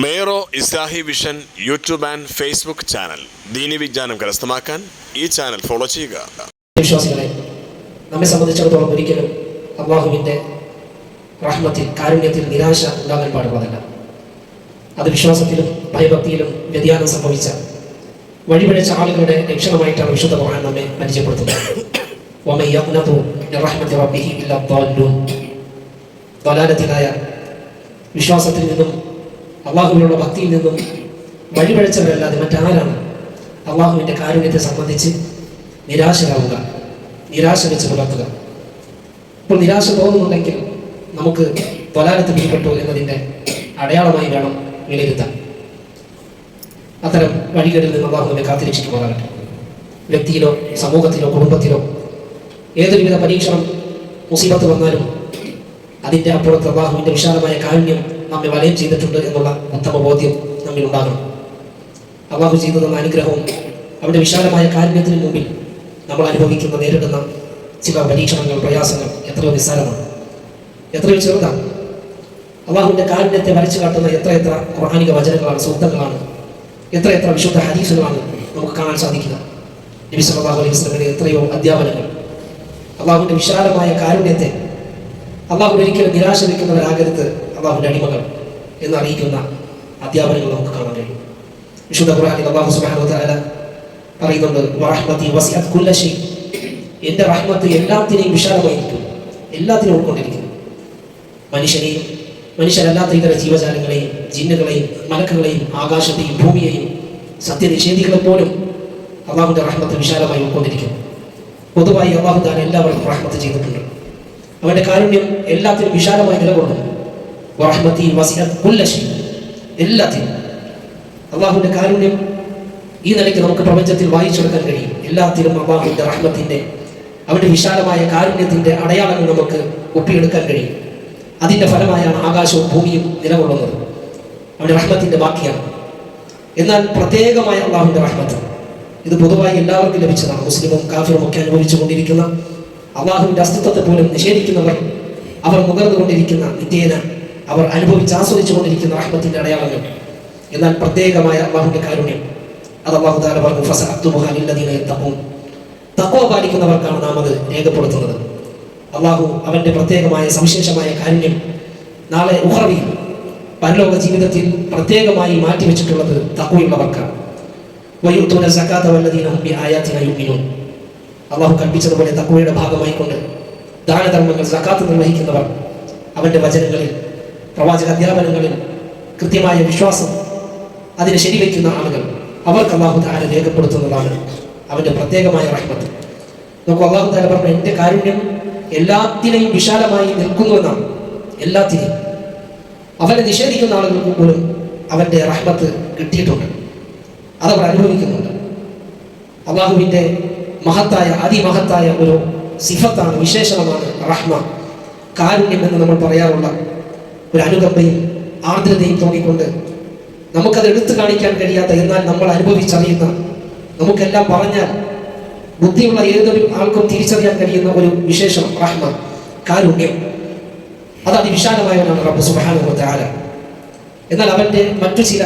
മേറോ Islahi vision YouTube and Facebook channel. ദീനി വിജ്ഞാനം കരസ്ഥമാക്കാൻ ഈ ചാനൽ ഫോളോ ചെയ്യുക. വിശ്വാസികളെ നമ്മെ സംബന്ധിച്ചിടത്തോളം ഒരിക്കലും അള്ളാഹുവിന്റെ റഹ്മത്തിൽ കാരുണ്യത്തിൽ നിരാശ ഉണ്ടാകാൻ പാടുള്ളതല്ല. അത് വിശ്വാസത്തിലും ഭയഭക്തിയിലും വ്യതിയാനം സംഭവിച്ച വഴിപിഴച്ച ആളുകളുടെ ലക്ഷണമായിട്ടാണ് വിശുദ്ധ ഖുർആൻ നമ്മെ പരിചയപ്പെടുത്തുന്നത്. വിശ്വാസത്തിൽ നിന്നും അള്ളാഹുവിനുള്ള ഭക്തിയിൽ നിന്നും വഴിപഴച്ചവരല്ലാതെ മറ്റാരാണ് അള്ളാഹുവിന്റെ കാരുണ്യത്തെ സംബന്ധിച്ച് നിരാശരാകുക നിരാശ വെച്ച് പുലർത്തുക. ഇപ്പോൾ നിരാശ തോന്നുന്നുണ്ടെങ്കിൽ നമുക്ക് തൊലാലത്ത് പിടിപ്പെട്ടു എന്നതിന്റെ അടയാളമായി വേണം വിലയിരുത്താൻ. അത്തരം വഴികളിൽ നിന്ന് അള്ളാഹുവിനെ കാത്തിരക്ഷിക്കുമാറാകട്ടെ. വ്യക്തിയിലോ സമൂഹത്തിലോ കുടുംബത്തിലോ ഏതൊരുവിധ പരീക്ഷണം മുസീബത്ത് വന്നാലും അതിന്റെ അപ്പുറത്ത് അള്ളാഹുവിന്റെ വിശാലമായ കാരുണ്യം നമ്മെ വലയം ചെയ്തിട്ടുണ്ട് എന്നുള്ള ഉത്തമ ബോധ്യം നമ്മിൽ ഉണ്ടാകണം. അള്ളാഹു ചെയ്തു തന്ന അനുഗ്രഹവും അവിടെ വിശാലമായ കാരുണ്യത്തിന് മുമ്പിൽ നമ്മൾ അനുഭവിക്കുന്ന നേരിടുന്ന ചില പരീക്ഷണങ്ങൾ പ്രയാസങ്ങൾ എത്രയോ നിസ്സാരമാണ്. എത്രയോ ചെറുതാണ്? അള്ളാഹുവിന്റെ കാരുണ്യത്തെ വരച്ചു കാട്ടുന്ന എത്ര എത്ര ഖുർഹാനിക വചനങ്ങളാണ് സൂക്തങ്ങളാണ് എത്ര എത്ര വിശുദ്ധ ഹദീസുകളാണ് നമുക്ക് കാണാൻ സാധിക്കുക. നബി സല്ലല്ലാഹു അലൈഹി വസല്ലമയുടെ എത്രയോ അധ്യാപനങ്ങൾ. അള്ളാഹുവിന്റെ വിശാലമായ കാരുണ്യത്തെ അള്ളാഹു ഒരിക്കലും നിരാശ വയ്ക്കുന്നവരാകരുത്. അള്ളാഹുവിന്റെ അടിമകൾ എന്ന് അറിയിക്കുന്ന അധ്യാപനങ്ങൾ നമുക്ക് കാണാൻ കഴിയും. വിശുദ്ധ ഖുർആനിൽ അള്ളാഹു സുബ്ഹാനഹു വതആല പറയുന്നുണ്ട് വറഹ്മതി കുല്ല റഹ്മത്ത് എല്ലാത്തിനെയും വിശാലമായിരിക്കും എല്ലാത്തിനും ഉൾക്കൊണ്ടിരിക്കുന്നു. മനുഷ്യനെയും മനുഷ്യരല്ലാത്ത ഇതര ജീവജാലങ്ങളെയും ജിന്നുകളെയും മലക്കുകളെയും ആകാശത്തെയും ഭൂമിയെയും സത്യനിഷേധികളെ പോലും അള്ളാഹുവിന്റെ റഹ്മത്ത് വിശാലമായി ഉൾക്കൊണ്ടിരിക്കുന്നു. പൊതുവായി അള്ളാഹു താൻ എല്ലാവർക്കും റഹ്മത്ത് ചെയ്തിട്ടുണ്ട്. അവന്റെ കാരുണ്യം എല്ലാത്തിനും വിശാലമായി നിലകൊള്ളുന്നു. റഹ്മത്തി വസിഅത് കുല്ല شيء എല്ലാത്തിനും. അള്ളാഹുവിന്റെ കാരുണ്യം ഈ നിലയ്ക്ക് നമുക്ക് പ്രപഞ്ചത്തിൽ വായിച്ചെടുക്കാൻ കഴിയും. എല്ലാത്തിലും അള്ളാഹുവിന്റെ റഹ്മത്തിന്റെ അവന്റെ വിശാലമായ കാരുണ്യത്തിന്റെ അടയാളങ്ങൾ നമുക്ക് ഒപ്പിയെടുക്കാൻ കഴിയും. അതിന്റെ ഫലമായാണ് ആകാശവും ഭൂമിയും നിലകൊള്ളുന്നത്. അവന്റെ റഹ്മത്തിന്റെ ബാക്കിയാണ്. എന്നാൽ പ്രത്യേകമായ അള്ളാഹുവിന്റെ റഹ്മത്ത്. ഇത് പൊതുവായി എല്ലാവർക്കും ലഭിച്ചതാണ്. മുസ്ലിമും കാഫിറും ഒക്കെ അനുഭവിച്ചു കൊണ്ടിരിക്കുന്ന അള്ളാഹുവിന്റെ അസ്തിത്വത്തെ പോലും നിഷേധിക്കുന്നവർ അവർ മുകർന്നുകൊണ്ടിരിക്കുന്ന നിത്യേന അവർ അനുഭവിച്ച് ആസ്വദിച്ചു കൊണ്ടിരിക്കുന്ന റഹ്മത്തിന്റെ അടയാളങ്ങൾ. എന്നാൽ പ്രത്യേകമായ അള്ളാഹുന്റെ കാരുണ്യം. അത് അള്ളാഹു താല പറഞ്ഞു ഫസ അബ്ദുബുഹാനില്ലദീന തപ്പും തക്കോ പാലിക്കുന്നവർക്കാണ് നാം അത് രേഖപ്പെടുത്തുന്നത്. അള്ളാഹു അവന്റെ പ്രത്യേകമായ സവിശേഷമായ കാരുണ്യം നാളെ ഉഹറവി പരലോക ജീവിതത്തിൽ പ്രത്യേകമായി മാറ്റിവെച്ചിട്ടുള്ളത് തഖ്വയുള്ളവർക്കാണ്. വയ്യൂത്തൂന സക്കാത്ത വല്ലദീന ബി ആയാത്തിന അള്ളാഹു കൽപ്പിച്ചതുപോലെ തഖ്വയുടെ ഭാഗമായിക്കൊണ്ട് ദാനധർമ്മങ്ങൾ സക്കാത്ത് നിർവഹിക്കുന്നവർ അവന്റെ വചനങ്ങളിൽ പ്രവാചക അധ്യാപനങ്ങളിൽ കൃത്യമായ വിശ്വാസം അതിനെ ശരിവെക്കുന്ന ആളുകൾ അവർക്ക് അള്ളാഹു താല രേഖപ്പെടുത്തുന്നതാണ് അവന്റെ പ്രത്യേകമായ റഹ്മത്ത്. നമുക്ക് അള്ളാഹു താല പറഞ്ഞു എന്റെ കാരുണ്യം എല്ലാത്തിനെയും വിശാലമായി നിൽക്കുന്നുവെന്നാണ് എല്ലാത്തിനെയും. അവനെ നിഷേധിക്കുന്ന ആളുകൾക്ക് പോലും അവന്റെ റഹ്മത്ത് കിട്ടിയിട്ടുണ്ട്. അതവർ അനുഭവിക്കുന്നുണ്ട്. അള്ളാഹുവിന്റെ മഹത്തായ അതിമഹത്തായ ഒരു സിഫത്താണ് വിശേഷണമാണ് റഹ്മ. കാരുണ്യം എന്ന് നമ്മൾ പറയാറുള്ള ഒരു അനുകമ്പയും ആർദ്രതയും തോന്നിക്കൊണ്ട് നമുക്കത് എടുത്തു കാണിക്കാൻ കഴിയാത്ത എന്നാൽ നമ്മൾ അനുഭവിച്ചറിയുന്ന നമുക്കെല്ലാം പറഞ്ഞാൽ ബുദ്ധിയുള്ള ഏതൊരു ആൾക്കും തിരിച്ചറിയാൻ കഴിയുന്ന ഒരു വിശേഷം റഹ്മ കാരുണ്യം. അത് അതിവിശാലമായവനാണ് റബ്ബ് സുബാനുഭവത്തെ ആല എന്നാൽ അവന്റെ മറ്റു ചില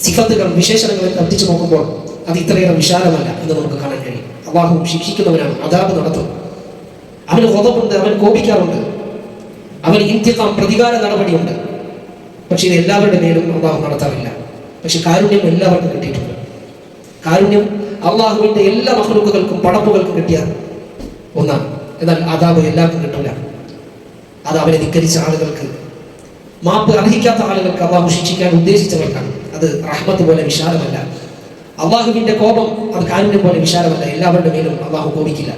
സിഫത്തുകൾ വിശേഷണങ്ങൾ കത്തിച്ചു നോക്കുമ്പോൾ അത് ഇത്രയേറെ വിശാലമല്ല എന്ന് നമുക്ക് കാണാൻ കഴിയും. അള്ളാഹു ശിക്ഷിക്കുന്നവനാണ് അതാപ് നടത്തും. അവന് കൊതപ്പുണ്ട് അവൻ കോപിക്കാറുണ്ട്. അവന് ഇന്ത്യക്കാം പ്രതികാര നടപടിയുണ്ട്. പക്ഷെ ഇത് എല്ലാവരുടെ മേലും അള്ളാഹു നടത്താറില്ല. പക്ഷെ കാരുണ്യം എല്ലാവർക്കും കിട്ടിയിട്ടുണ്ട്. കാരുണ്യം അള്ളാഹുവിന്റെ എല്ലാ മഹ്ലൂക്കുകൾക്കും പടപ്പുകൾക്കും കിട്ടിയ ഒന്നാണ്. എന്നാൽ അതാബ് എല്ലാവർക്കും കിട്ടില്ല അത് അവനെ ധിക്കരിച്ച ആളുകൾക്ക് മാപ്പ് അർഹിക്കാത്ത ആളുകൾക്ക് അള്ളാഹു ശിക്ഷിക്കാൻ ഉദ്ദേശിച്ചവർക്കാണ്. അത് റഹ്മത്ത് പോലെ വിശാലമല്ല. അള്ളാഹുവിന്റെ കോപം അത് കാരുണ്യം പോലെ വിശാലമല്ല. എല്ലാവരുടെ മേലും അള്ളാഹു കോപിക്കില്ല.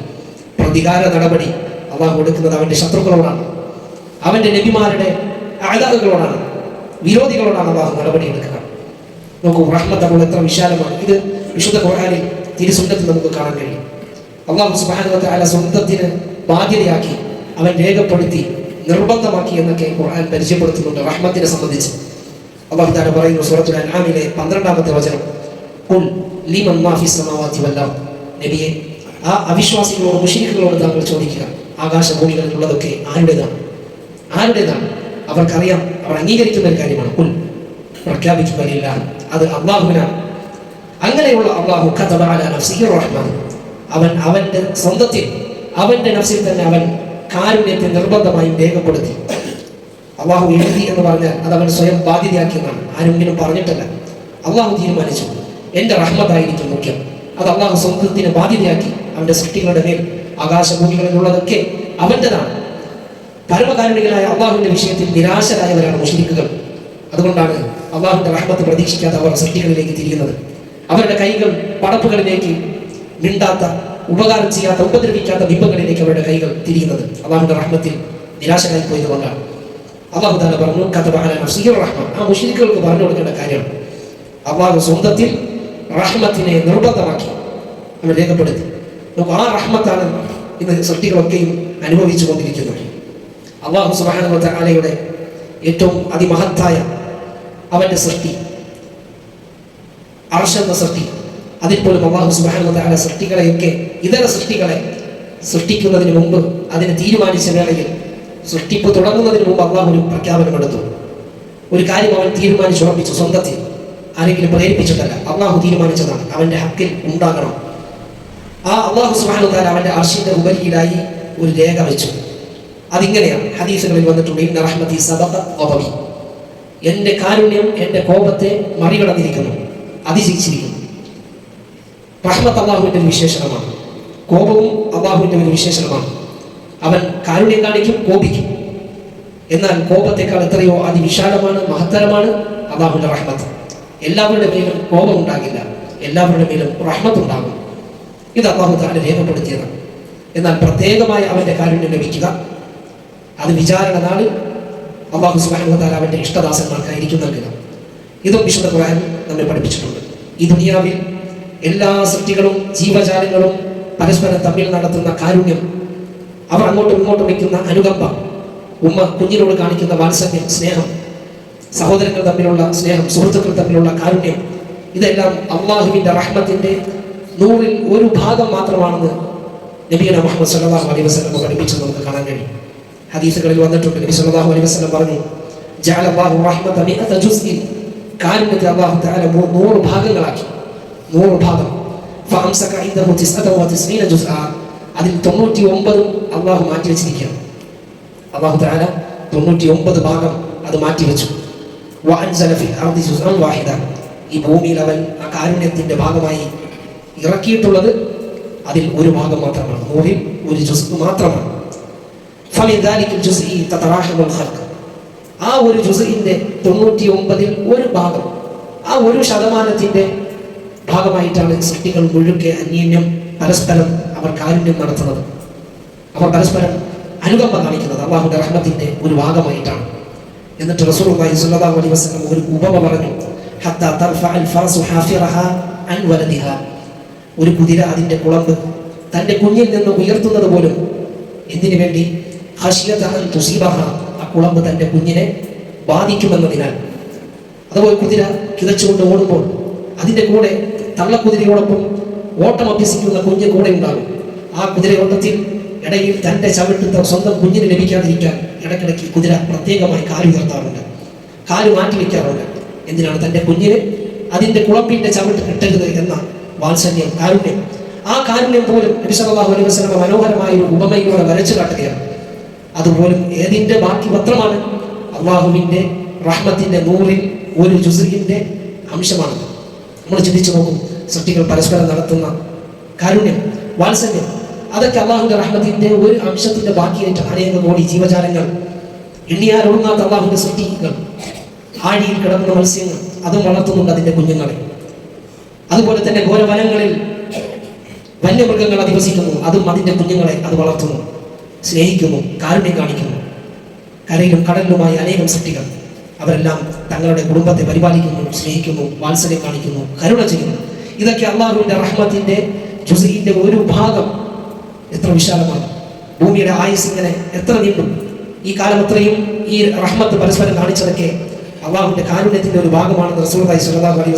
പ്രതികാര നടപടി അള്ളാഹു കൊടുക്കുന്നത് അവന്റെ ശത്രുക്കളോടാണ്. അവന്റെ നബിമാരുടെ ആദാറുകളോടാണ് വിരോധികളോടാണ് അള്ളാഹു നടപടി എടുക്കുക. നോക്കൂ റഹ്മത്ത് അപ്പോൾ എത്ര വിശാലമാണ്. ഇത് വിശുദ്ധ ഖുർആനിൽ തിരുസുണ്ടത്തിൽ നമുക്ക് കാണാൻ കഴിയും. അള്ളാഹു സുബാനുവത്തെ അല സ്വന്തത്തിന് ബാധ്യതയാക്കി അവൻ രേഖപ്പെടുത്തി നിർബന്ധമാക്കി എന്നൊക്കെ ഖുർആൻ പരിചയപ്പെടുത്തുന്നുണ്ട് റഹ്മത്തിനെ സംബന്ധിച്ച്. അള്ളാഹു താല പറയുന്നു സൂറത്തുൽ അൻആമിലെ പന്ത്രണ്ടാമത്തെ വചനം കുൽ ലിമൻ മാഫി സമാവാതി നബിയെ ആ അവിശ്വാസികളോട് മുഷീഖുകളോട് താങ്കൾ ചോദിക്കുക ആകാശഭൂമികളിലുള്ളതൊക്കെ ആരുടേതാണ്? ആരുടേതാണ്? അവർക്കറിയാം. അവർ അംഗീകരിക്കുന്ന ഒരു കാര്യമാണ്. കുൽ പ്രഖ്യാപിക്കുകയില്ല അത് അള്ളാഹുവിനാണ്. അങ്ങനെയുള്ള അള്ളാഹു റഹ്മാൻ. അവൻ അവന്റെ സ്വന്തത്തിൽ അവന്റെ നഫ്സിൽ തന്നെ അവൻ കാരുണ്യത്തെ നിർബന്ധമായും രേഖപ്പെടുത്തി. അള്ളാഹു എഴുതി എന്ന് പറഞ്ഞാൽ അത് അവൻ സ്വയം ബാധ്യതയാക്കിയതാണ് ആരെങ്കിലും പറഞ്ഞിട്ടല്ല. അള്ളാഹു തീരുമാനിച്ചു. എന്റെ റഹ്മത്തായിരിക്കും മുഖ്യം. അത് അള്ളാഹു സ്വന്തത്തിന് ബാധ്യതയാക്കി അവന്റെ സൃഷ്ടികളുടെ മേൽ ആകാശഭൂമികളിലുള്ളതൊക്കെ അവന്റെതാണ് പരമകാരുണികനായ അള്ളാഹുവിന്റെ വിഷയത്തിൽ നിരാശരായവരാണ് മുഷിരിക്കുകൾ. അതുകൊണ്ടാണ് അള്ളാഹുവിന്റെ റഹ്മത്ത് പ്രതീക്ഷിക്കാത്ത അവർ സൃഷ്ടികളിലേക്ക് തിരിയുന്നത്. അവരുടെ കൈകൾ പടപ്പുകളിലേക്ക് മിണ്ടാത്ത ഉപകാരം ചെയ്യാത്ത ഉപദ്രവിക്കാത്ത ബിംബങ്ങളിലേക്ക് അവരുടെ കൈകൾ തിരിയുന്നത് അള്ളാഹുന്റെ റഹ്മത്തിൽ നിരാശരായി പോയത് കൊണ്ടാണ്. അള്ളാഹു താല പറഞ്ഞു കഥ റഹ്മ ആ മുഷിരിക്കുകൾക്ക് പറഞ്ഞു കൊടുക്കേണ്ട കാര്യമാണ്. അള്ളാഹു സ്വന്തത്തിൽ റഹ്മത്തിനെ നിർബന്ധമാക്കി അവൻ രേഖപ്പെടുത്തി. ആ റഹ്മത്താണ് ഇന്ന് സൃഷ്ടികളൊക്കെയും അനുഭവിച്ചു കൊണ്ടിരിക്കുന്നത് അള്ളാഹു സുബാനുവത്ത ആലയുടെ ഏറ്റവും അതിമഹത്തായ അവന്റെ സൃഷ്ടി അർഷ എന്ന സൃഷ്ടി അതിൽ പോലും അള്ളാഹു സുബാനുവത്ത സൃഷ്ടികളെയൊക്കെ ഇതര സൃഷ്ടികളെ സൃഷ്ടിക്കുന്നതിന് മുമ്പ് അതിനെ തീരുമാനിച്ച വേളയിൽ സൃഷ്ടിപ്പ് തുടങ്ങുന്നതിന് മുമ്പ് അള്ളാഹു ഒരു പ്രഖ്യാപനം എടുത്തു. ഒരു കാര്യം അവൻ തീരുമാനിച്ചുറപ്പിച്ചു സ്വന്തത്തിൽ ആരെങ്കിലും പ്രേരിപ്പിച്ചിട്ടല്ല. അള്ളാഹു തീരുമാനിച്ചതാണ് അവന്റെ ഹക്കിൽ ഉണ്ടാകണം. ആ അള്ളാഹു സുബാനു അവന്റെ അർഷിന്റെ ഉപരിയിലായി ഒരു രേഖ വെച്ചു. അതിങ്ങനെയാണ്. ഹദീസുകളിൽ വന്നിട്ടുണ്ട് ഇന്ന റഹ്മതി എന്റെ കാരുണ്യം എന്റെ കോപത്തെ മറികടന്നിരിക്കുന്നു അതിജയിച്ചിരിക്കുന്നു. റഹ്മത്ത് അള്ളാഹുവിന്റെ ഒരു വിശേഷണമാണ്. കോപവും അള്ളാഹുവിന്റെ ഒരു വിശേഷണമാണ്. അവൻ കാരുണ്യം കാണിക്കും കോപിക്കും. എന്നാൽ കോപത്തെക്കാൾ എത്രയോ അതിവിശാലമാണ് മഹത്തരമാണ് അള്ളാഹുവിന്റെ റഹ്മത്ത്. എല്ലാവരുടെ മേലും കോപം ഉണ്ടാകില്ല. എല്ലാവരുടെ മേലും റഹ്മത്ത് ഉണ്ടാകും. ഇത് അള്ളാഹു തന്നെ രേഖപ്പെടുത്തിയതാണ്. എന്നാൽ പ്രത്യേകമായി അവന്റെ കാരുണ്യം ലഭിക്കുക അത് വിചാരണ നാളിൽ അള്ളാഹു സുബാനു താല അവന്റെ ഇഷ്ടദാസന്മാർക്കായിരിക്കും നൽകുക. ഇതും വിശുദ്ധ ഖുർആൻ നമ്മെ പഠിപ്പിച്ചിട്ടുണ്ട്. ഈ ദുനിയാവിൽ എല്ലാ സൃഷ്ടികളും ജീവജാലങ്ങളും പരസ്പരം തമ്മിൽ നടത്തുന്ന കാരുണ്യം അവർ അങ്ങോട്ടും ഇങ്ങോട്ടും വയ്ക്കുന്ന അനുകമ്പ ഉമ്മ കുഞ്ഞിനോട് കാണിക്കുന്ന വാത്സല്യം സ്നേഹം സഹോദരങ്ങൾ തമ്മിലുള്ള സ്നേഹം സുഹൃത്തുക്കൾ തമ്മിലുള്ള കാരുണ്യം ഇതെല്ലാം അള്ളാഹുവിന്റെ റഹ്മത്തിന്റെ നൂറിൽ ഒരു ഭാഗം മാത്രമാണെന്ന് നബീന മുഹമ്മദ് സല്ലാഹു അലൈഹി വസല്ലം പഠിപ്പിച്ചത് നമുക്ക് കാണാൻ കഴിയും. ഹദീസുകളിൽ വന്നിട്ടുണ്ട്. നബി സല്ലല്ലാഹു അലൈഹി വസല്ലം പറഞ്ഞു ജഅല അല്ലാഹു റഹ്മത മിഅത ജുസ്ഇൻ. കാരുണ്യത്തെ അല്ലാഹു തആല നൂറ് ഭാഗങ്ങളാക്കി. നൂറ് ഭാഗം. ഫഅംസക ഇൻദഹു തിസ്അത വ തിസ്ഇന ജുസ്അ അതിൽ തൊണ്ണൂറ്റി ഒമ്പതും അള്ളാഹു മാറ്റി വെച്ചിരിക്കുകയാണ്. അള്ളാഹു തആല തൊണ്ണൂറ്റി ഒമ്പത് ഭാഗം അത് മാറ്റി വെച്ചു. വ അൻസല ഫിൽ അർദി ജുസ്അൻ വാഹിദ. ഈ ഭൂമിയിൽ അവൻ ആ കാരുണ്യത്തിന്റെ ഭാഗമായി ഇറക്കിയിട്ടുള്ളത് അതിൽ ഒരു ഭാഗം മാത്രമാണ്. നൂറിൽ ഒരു ജുസ് മാത്രമാണ്. ഫലിദാലിക്കും ജുസി തതറാഹമുൽ ഹൽക്ക് ആ ഒരു ജുസിന്റെ തൊണ്ണൂറ്റി ഒമ്പതിൽ ഒരു ഭാഗം ആ ഒരു ശതമാനത്തിന്റെ ഭാഗമായിട്ടാണ് സൃഷ്ടികൾ മുഴുക്കെ അന്യോന്യം പരസ്പരം അവർ കാരുണ്യം നടത്തുന്നത്. അവർ പരസ്പരം അനുകമ്പ കാണിക്കുന്നത് അള്ളാഹുന്റെ റഹ്മത്തിന്റെ ഒരു ഭാഗമായിട്ടാണ്. എന്നിട്ട് റസൂൽ സുല്ലാഹു അലൈ വസ്ലം ഒരു ഉപമ പറഞ്ഞു ഒരു കുതിര അതിന്റെ കുളമ്പ് തന്റെ കുഞ്ഞിൽ നിന്ന് ഉയർത്തുന്നത് പോലും എന്തിനു വേണ്ടി? ആ കുളമ്പ് തന്റെ കുഞ്ഞിനെ ബാധിക്കുമെന്നതിനാൽ. അതുപോലെ കുതിര കിതച്ചുകൊണ്ട് ഓടുമ്പോൾ അതിന്റെ കൂടെ തള്ളക്കുതിരയോടൊപ്പം ഓട്ടം അഭ്യസിക്കുന്ന കുഞ്ഞ് കൂടെ ഉണ്ടാകും. ആ കുതിരയോട്ടത്തിൽ ഇടയിൽ തന്റെ ചവിട്ടുത്ത സ്വന്തം കുഞ്ഞിന് ലഭിക്കാതിരിക്കാൻ ഇടയ്ക്കിടയ്ക്ക് കുതിര പ്രത്യേകമായി കാൽ ഉയർത്താറുണ്ട്. കാൽ മാറ്റി വയ്ക്കാറുണ്ട് എന്തിനാണ് തന്റെ കുഞ്ഞിന് അതിന്റെ കുളമ്പിന്റെ ചവിട്ട് കിട്ടരുത് എന്ന വാത്സല്യം കാരുണ്യം? ആ കാരുണ്യം പോലും നബി സല്ലല്ലാഹു അലൈഹി മനോഹരമായ ഒരു ഉപമയിലൂടെ വരച്ചു കാട്ടുകയാണ്. അതുപോലും ഏതിന്റെ ബാക്കി പത്രമാണ്? അള്ളാഹുവിന്റെ റഹ്മത്തിന്റെ നൂറിൽ ഒരു ജുസുവിന്റെ അംശമാണ്. നമ്മൾ ചിന്തിച്ചു നോക്കും സൃഷ്ടികൾ പരസ്പരം നടത്തുന്ന കാരുണ്യം വാത്സല്യം അതൊക്കെ അള്ളാഹുവിന്റെ റഹ്മത്തിന്റെ ഒരു അംശത്തിന്റെ ബാക്കിയായിട്ട് അനേകം കോടി ജീവജാലങ്ങൾ എണ്ണിയാലൊടുങ്ങാത്ത അള്ളാഹുവിന്റെ സൃഷ്ടികൾ. ആഴിയിൽ കിടക്കുന്ന മത്സ്യങ്ങൾ അതും വളർത്തുന്നുണ്ട് അതിന്റെ കുഞ്ഞുങ്ങളെ. അതുപോലെ തന്നെ ഘോരവനങ്ങളിൽ വന്യമൃഗങ്ങൾ അധിവസിക്കുന്നു അതും അതിന്റെ കുഞ്ഞുങ്ങളെ അത് വളർത്തുന്നു. സ്നേഹിക്കുന്നു കാരുണ്യം കാണിക്കുന്നു. കരയിലും കടലിലുമായി അനേകം സൃഷ്ടികൾ. അവരെല്ലാം തങ്ങളുടെ കുടുംബത്തെ പരിപാലിക്കുന്നു സ്നേഹിക്കുന്നു വാത്സല്യം കാണിക്കുന്നു കരുണ ചെയ്യുന്നു. ഇതൊക്കെ അള്ളാഹുവിന്റെ റഹ്മത്തിന്റെ ജുസീന്റെ ഒരു ഭാഗം. എത്ര വിശാലമാണ്. ഭൂമിയുടെ ആയുസ് ഇങ്ങനെ എത്ര നീണ്ടും. ഈ കാലം അത്രയും ഈ റഹ്മത്ത് പരസ്പരം കാണിച്ചതൊക്കെ അള്ളാഹുവിന്റെ കാരുണ്യത്തിന്റെ ഒരു ഭാഗമാണെന്ന് റസൂർദായി സുലതാ അലൈഹി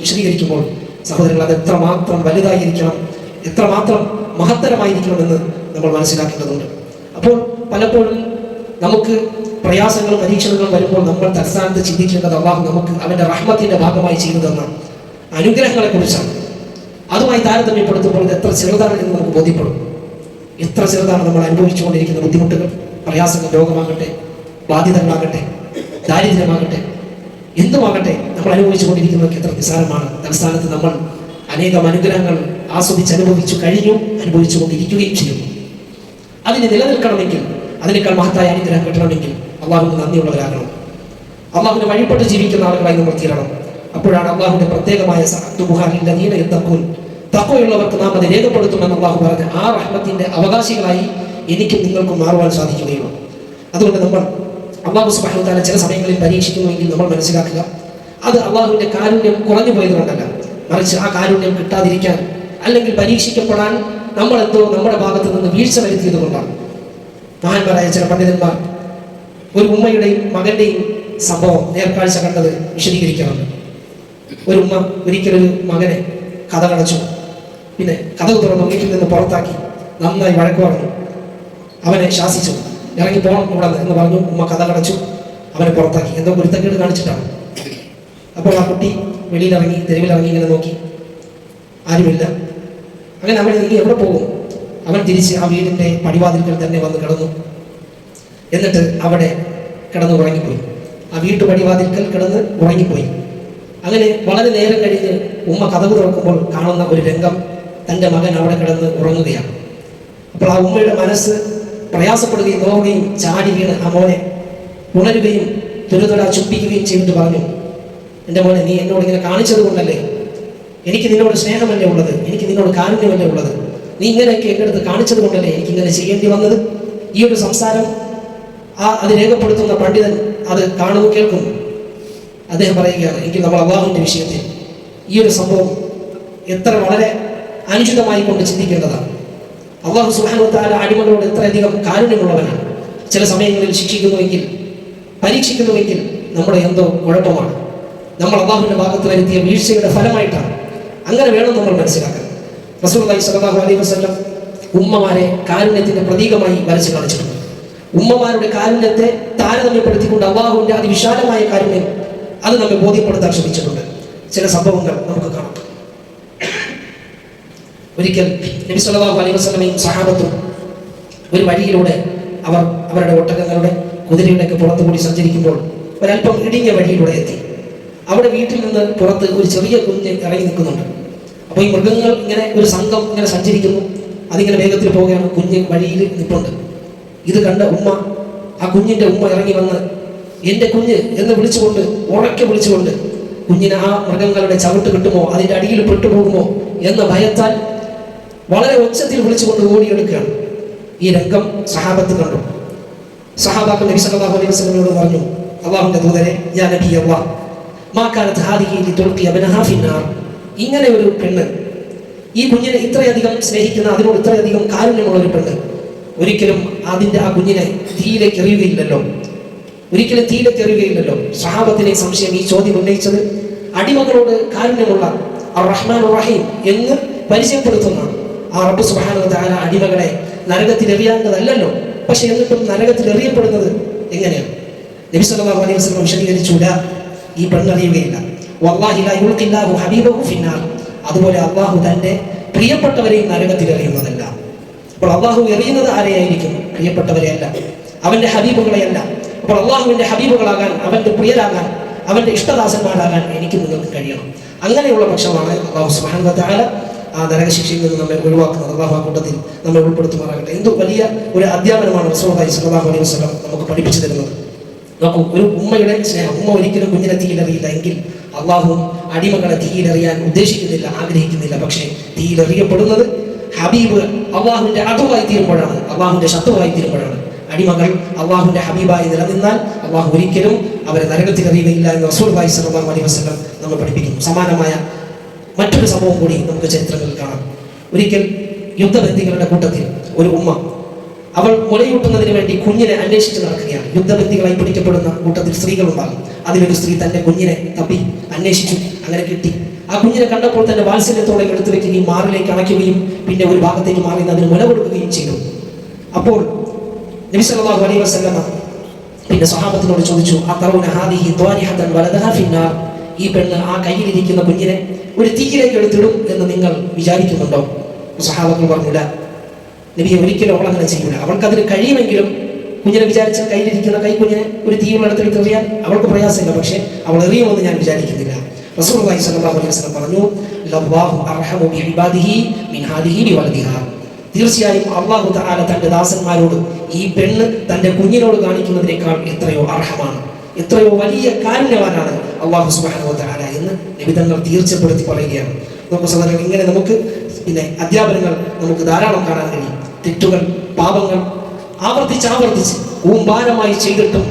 വിശദീകരിക്കുമ്പോൾ സഹോദരങ്ങൾ അത് എത്രമാത്രം വലുതായിരിക്കണം എത്രമാത്രം മഹത്തരമായിരിക്കണമെന്ന് നമ്മൾ മനസ്സിലാക്കേണ്ടതുണ്ട്. അപ്പോൾ പലപ്പോഴും നമുക്ക് പ്രയാസങ്ങളും പരീക്ഷണങ്ങളും വരുമ്പോൾ നമ്മൾ തലസ്ഥാനത്ത് ചിന്തിക്കേണ്ടത് അള്ളാഹു നമുക്ക് അവന്റെ റഹ്മത്തിന്റെ ഭാഗമായി ചെയ്തു തന്ന അനുഗ്രഹങ്ങളെ കുറിച്ചാണ് അതുമായി താരതമ്യപ്പെടുത്തുമ്പോൾ എത്ര ചെറുതാണ് എന്ന് നമുക്ക് ബോധ്യപ്പെടും. എത്ര ചെറുതാണ് നമ്മൾ അനുഭവിച്ചുകൊണ്ടിരിക്കുന്ന ബുദ്ധിമുട്ടുകൾ പ്രയാസങ്ങൾ രോഗമാകട്ടെ ബാധ്യതകളാകട്ടെ ദാരിദ്ര്യമാകട്ടെ എന്തുമാകട്ടെ നമ്മൾ അനുഭവിച്ചുകൊണ്ടിരിക്കുന്നതൊക്കെ എത്ര നിസ്സാരമാണ്. തലസ്ഥാനത്ത് നമ്മൾ അനേകം അനുഗ്രഹങ്ങൾ ആസ്വദിച്ച് അനുഭവിച്ചു കഴിഞ്ഞു അനുഭവിച്ചു കൊണ്ടിരിക്കുകയും ചെയ്യുന്നു അതിനെ നിലനിൽക്കണമെങ്കിൽ അതിനേക്കാൾ മഹത്തായ അനുഗ്രഹം കിട്ടണമെങ്കിൽ അള്ളാഹുവിന് നന്ദിയുള്ളവരാകണം. അള്ളാഹുവിനെ വഴിപ്പെട്ട് ജീവിക്കുന്ന ആളുകളായി നമ്മൾ തീരണം. അപ്പോഴാണ് അള്ളാഹുവിന്റെ പ്രത്യേകമായ നീന എത്തക്കൂൻ തക്കവയുള്ളവർക്ക് നാം അത് രേഖപ്പെടുത്തുമെന്ന് അള്ളാഹു പറഞ്ഞ ആ റഹ്മത്തിന്റെ അവകാശികളായി എനിക്കും നിങ്ങൾക്കും മാറുവാൻ സാധിക്കുകയുള്ളൂ. അതുകൊണ്ട് നമ്മൾ അള്ളാഹു സുബാഹുത്താല ചില സമയങ്ങളിൽ പരീക്ഷിക്കുന്നുവെങ്കിൽ നമ്മൾ മനസ്സിലാക്കുക അത് അള്ളാഹുവിന്റെ കാരുണ്യം കുറഞ്ഞു പോയത് കൊണ്ടല്ല മറിച്ച് ആ കാരുണ്യം കിട്ടാതിരിക്കാൻ അല്ലെങ്കിൽ പരീക്ഷിക്കപ്പെടാൻ നമ്മളെന്തോ നമ്മുടെ ഭാഗത്ത് നിന്ന് വീഴ്ച വരുത്തിയത് കൊണ്ടാണ് മഹാന്മാരായ ചില പണ്ഡിതന്മാർ ഒരു ഉമ്മയുടെയും മകന്റെയും സംഭവം നേർക്കാഴ്ച കണ്ടത് വിശദീകരിക്കാറുണ്ട്. ഒരു ഉമ്മ ഒരിക്കലൊരു മകനെ കഥ കടച്ചു. പിന്നെ കഥ തുറന്ന് വീട്ടിൽ നിന്ന് പുറത്താക്കി നന്നായി വഴക്ക് പറഞ്ഞു. അവനെ ശാസിച്ചു. ഇറങ്ങി പോകണം ഇവിടെ എന്ന് പറഞ്ഞു. ഉമ്മ കഥ കടച്ചു. അവനെ പുറത്താക്കി. എന്തോ ഗുരുത്തക്കേട് കാണിച്ചിട്ടാണ്. അപ്പോൾ ആ കുട്ടി വെളിയിലിറങ്ങി തെരുവിലിറങ്ങി ഇങ്ങനെ നോക്കി. ആരുമില്ല. അങ്ങനെ അവൻ ഇനി എവിടെ പോകും? അവൻ തിരിച്ച് ആ വീടിന്റെ പടിവാതിൽക്കൽ തന്നെ വന്ന് കിടന്നു. എന്നിട്ട് അവിടെ കിടന്ന് ഉറങ്ങിപ്പോയി. ആ വീട്ടു പടിവാതിൽക്കൽ കിടന്ന് ഉറങ്ങിപ്പോയി. അങ്ങനെ വളരെ നേരം കഴിഞ്ഞ് ഉമ്മ കഥവ് തുറക്കുമ്പോൾ കാണുന്ന ഒരു രംഗം തന്റെ മകൻ അവിടെ കിടന്ന് ഉറങ്ങുകയാണ്. അപ്പോൾ ആ ഉമ്മയുടെ മനസ്സ് പ്രയാസപ്പെടുകയും നോവുകയും ചാടി വീണ് ആ മോനെ ഉണരുകയും തുരുതുര ചുപ്പിക്കുകയും ചെയ്തിട്ട് പറഞ്ഞു എന്റെ മോനെ നീ എന്നോട് ഇങ്ങനെ കാണിച്ചത് കൊണ്ടല്ലേ? എനിക്ക് നിന്നോട് സ്നേഹമല്ലേ ഉള്ളത്? എനിക്ക് നിന്നോട് കാരുണ്യമല്ലേ ഉള്ളത്? നീ ഇങ്ങനെയൊക്കെ എന്റെ അടുത്ത് കാണിച്ചത് കൊണ്ടല്ലേ എനിക്ക് ഇങ്ങനെ ചെയ്യേണ്ടി വന്നത്? ഈ ഒരു സംസാരം ആ അത് രേഖപ്പെടുത്തുന്ന പണ്ഡിതൻ അത് കാണുന്നു കേൾക്കുന്നു. അദ്ദേഹം പറയുകയാണ് എനിക്ക് നമ്മൾ അള്ളാഹുവിന്റെ വിഷയത്തിൽ ഈ ഒരു സംഭവം എത്ര വളരെ അനുചിതമായി കൊണ്ട് ചിന്തിക്കേണ്ടതാണ്. അള്ളാഹു സുഹാനുത്താല അടിമകളോട് എത്രയധികം കാരുണ്യമുള്ളവനാണ്. ചില സമയങ്ങളിൽ ശിക്ഷിക്കുന്നുവെങ്കിൽ പരീക്ഷിക്കുന്നുവെങ്കിൽ നമ്മുടെ എന്തോ കുഴപ്പമാണ്. നമ്മൾ അള്ളാഹുവിന്റെ ഭാഗത്ത് വരുത്തിയ വീഴ്ചയുടെ ഫലമായിട്ടാണ്. അങ്ങനെ വേണം നമ്മൾ മനസ്സിലാക്കാൻ. വസ്ലം ഉമ്മമാരെ കാരുണ്യത്തിന്റെ പ്രതീകമായി വരച്ച് കാണിച്ചിട്ടുണ്ട്. ഉമ്മമാരുടെ കാരുണ്യത്തെ താരതമ്യപ്പെടുത്തിക്കൊണ്ട് അള്ളാഹുവിന്റെ അതിവിശാലമായ കാരുണ്യം അത് നമ്മെ ബോധ്യപ്പെടുത്താൻ ശ്രമിച്ചിട്ടുണ്ട്. ചില സംഭവങ്ങൾ നമുക്ക് കാണാം. ഒരിക്കൽ നബി സല്ലല്ലാഹു അലൈഹി വസ്ലമയും സഹാബത്തും ഒരു വഴിയിലൂടെ അവർ അവരുടെ ഒട്ടകങ്ങളുടെ കുതിരയുടെയൊക്കെ പുറത്തു കൂടി സഞ്ചരിക്കുമ്പോൾ ഒരല്പം ഇടുങ്ങിയ വഴിയിലൂടെ എത്തി. അവിടെ വീട്ടിൽ നിന്ന് പുറത്ത് ഒരു ചെറിയ കുഞ്ഞ് ഇറങ്ങി നിൽക്കുന്നുണ്ട്. അപ്പോൾ ഈ മൃഗങ്ങൾ ഇങ്ങനെ ഒരു സംഘം ഇങ്ങനെ സഞ്ചരിക്കുന്നു. അതിങ്ങനെ വേഗത്തിൽ പോവുകയാണ്. കുഞ്ഞ് വഴിയിൽ നിൽപ്പുണ്ട് ഇത് കണ്ട ഉമ്മ ആ കുഞ്ഞിന്റെ ഉമ്മ ഇറങ്ങി വന്ന് എന്റെ കുഞ്ഞ് എന്ന് വിളിച്ചുകൊണ്ട് ഉറക്കെ വിളിച്ചുകൊണ്ട് കുഞ്ഞിന് ആ മൃഗങ്ങളുടെ ചവിട്ട് കിട്ടുമോ? അതിന്റെ അടിയിൽ പെട്ടുപോകുമോ? എന്ന ഭയത്താൽ വളരെ ഉച്ചത്തിൽ വിളിച്ചുകൊണ്ട് ഓടിയെടുക്കുകയാണ്. ഈ രംഗം സഹാബത്ത് കണ്ടു. സഹാബാക്കൾ നബി സല്ലല്ലാഹു അലൈഹി പറഞ്ഞു അള്ളാഹുന്റെ ദൂതരെ യാ നബി മാ ഹാദിഹി ലിതുൽഖി അബ്നഹാ ഫിന്നാർ. ഇങ്ങനെ ഒരു പെണ്ണ് ഈ കുഞ്ഞിനെ ഇത്രയധികം സ്നേഹിക്കുന്ന അതിനോട് ഇത്രയധികം കാരുണ്യമുള്ള ഒരു പെണ്ണ് ഒരിക്കലും അതിന്റെ ആ കുഞ്ഞിനെ തീയിലേക്ക് എറിയുകയില്ലല്ലോ. ഒരിക്കലും തീയിലേക്ക് എറിയുകയില്ലല്ലോ. സഹാബത്തിനെ സംശയം ഈ ചോദ്യം ഉന്നയിച്ചത് അടിമകളോട് കാരുണ്യമുള്ള റഹ്മാൻ റഹീം എന്ന് പരിചയപ്പെടുത്തുന്ന ആ റബ്ബ് വതആല അടിമകളെ നരകത്തിൽ എറിയാനല്ലല്ലോ പക്ഷെ എന്നിട്ടും നരകത്തിൽ എറിയപ്പെടുന്നത് എങ്ങനെയാണ്? നബി സല്ലല്ലാഹു അലൈഹി വസല്ലം വിശദീകരിച്ചൂല. ഈ പെണ്ണറിയുകയില്ല ഹബീബഹു ഫിന്നാർ. അതുപോലെ അള്ളാഹു തന്റെ പ്രിയപ്പെട്ടവരെയും നരകത്തിൽ എറിയുന്നതല്ല. അപ്പോൾ അള്ളാഹു എറിയുന്നത് ആരെയായിരിക്കും? പ്രിയപ്പെട്ടവരെയല്ല അവന്റെ ഹബീബുകളെയല്ല അപ്പോൾ അള്ളാഹുവിന്റെ ഹബീബുകളാകാൻ അവന്റെ പ്രിയരാകാൻ അവന്റെ ഇഷ്ടദാസന്മാരാകാൻ എനിക്ക് നിങ്ങൾക്ക് കഴിയണം. അങ്ങനെയുള്ള പക്ഷമാണ് അള്ളാഹു സുബ്ഹാനഹു വതആല ആ നരകശിക്ഷയിൽ നിന്ന് നമ്മെ ഒഴിവാക്കുന്നത്. അള്ളാഹു ആ കൂട്ടത്തിൽ നമ്മെ ഉൾപ്പെടുത്തുമാറാകട്ടെ. എന്ത് വലിയ ഒരു അധ്യാപനമാണ് അലൈഹി വസല്ലം നമുക്ക് പഠിപ്പിച്ചു തരുന്നത്. നോക്കൂ ഒരു ഉമ്മയുടെ സ്നേഹം ഉമ്മ ഒരിക്കലും കുഞ്ഞിനെ തീയിലെറിയില്ല എങ്കിൽ അള്ളാഹു അടിമകളെ തീയിലെറിയാൻ ഉദ്ദേശിക്കുന്നില്ല ആഗ്രഹിക്കുന്നില്ല. പക്ഷേ തീയിലെറിയപ്പെടുന്നത് ഹബീബ് അള്ളാഹുവിന്റെ അടുവായി തീരുമ്പോഴാണ്. അള്ളാഹുവിന്റെ ശത്രുവായി തീരുമ്പോഴാണ്. അടിമകൾ അള്ളാഹുവിന്റെ ഹബീബായി നിലനിന്നാൽ അള്ളാഹു ഒരിക്കലും അവരെ നരകത്തിൽ അറിയുകയില്ല എന്ന് റസൂൽ അലൈഹി സലാം അലൈഹി വസല്ലം നമ്മൾ പഠിപ്പിക്കുന്നു. സമാനമായ മറ്റൊരു സംഭവം കൂടി നമുക്ക് ചരിത്രങ്ങളിൽ കാണാം. ഒരിക്കൽ യുദ്ധബന്ധികളുടെ കൂട്ടത്തിൽ ഒരു ഉമ്മ അവൾ മുലയൂട്ടുന്നതിന് വേണ്ടി കുഞ്ഞിനെ അന്വേഷിച്ച് നടക്കുകയാണ്. യുദ്ധബന്ധികളായി പിടിക്കപ്പെടുന്ന കൂട്ടത്തിൽ സ്ത്രീകളുണ്ടാകും. അതിലൊരു സ്ത്രീ തന്റെ കുഞ്ഞിനെ തപ്പി അന്വേഷിച്ചു. അങ്ങനെ കിട്ടി. ആ കുഞ്ഞിനെ കണ്ടപ്പോൾ തന്നെ വാത്സല്യത്തോടെ എടുത്തു വെക്കുകയും മാറിലേക്ക് അണയ്ക്കുകയും പിന്നെ ഒരു ഭാഗത്തേക്ക് മാറി അതിന് മുല കൊടുക്കുകയും ചെയ്തു. അപ്പോൾ നബി സല്ലല്ലാഹു അലൈഹി പിന്നെ സ്വഹാബത്തിനോട് ചോദിച്ചു "അതറൗന ഹാദിഹി വലദഹ ഫിന്നാർ?" ഈ പെണ്ണ് ആ കയ്യിലിരിക്കുന്ന കുഞ്ഞിനെ ഒരു തീയിലേക്ക് എടുത്തിടും എന്ന് നിങ്ങൾ വിചാരിക്കുന്നുണ്ടോ? സഹാബത്തിൽ പറഞ്ഞില്ല നബിയെ ഒരിക്കലും അവൾ അങ്ങനെ ചെയ്യൂല. അവൾക്ക് അതിന് കഴിയുമെങ്കിലും കുഞ്ഞിനെ വിചാരിച്ച് കയ്യിലിരിക്കുന്ന കൈ കുഞ്ഞിനെ ഒരു എടുത്തെടുത്ത് എറിയാൻ അവൾക്ക് പ്രയാസമില്ല. പക്ഷേ അവൾ എറിയുമെന്ന് ഞാൻ വിചാരിക്കുന്നില്ല. റസൂലുള്ളാഹി സ്വല്ലല്ലാഹു അലൈഹി വസല്ലം പറഞ്ഞു ലല്ലാഹു അർഹമു ബിഇബാദിഹി മിൻ ഹാദിഹി ബിവലദിഹാ തീർച്ചയായും അള്ളാഹു തആല തന്റെ ദാസന്മാരോട് ഈ പെണ്ണ് തന്റെ കുഞ്ഞിനോട് കാണിക്കുന്നതിനേക്കാൾ എത്രയോ അർഹമാണ്. എത്രയോ വലിയ കാരുണ്യവാനാണ് അള്ളാഹു സുബ്ഹാനഹു തആല എന്ന് നിബിധങ്ങൾ തീർച്ചപ്പെടുത്തി പറയുകയാണ്. നമുക്ക് സഹോദരങ്ങൾ ഇങ്ങനെ നമുക്ക് പിന്നെ അധ്യാപനങ്ങൾ നമുക്ക് ധാരാളം കാണാൻ കഴിയും. തെറ്റുകൾ പാപങ്ങൾ ആവർത്തിച്ച് ആവർത്തിച്ച് കൂമ്പാരമായി ചെയ്തിട്ടും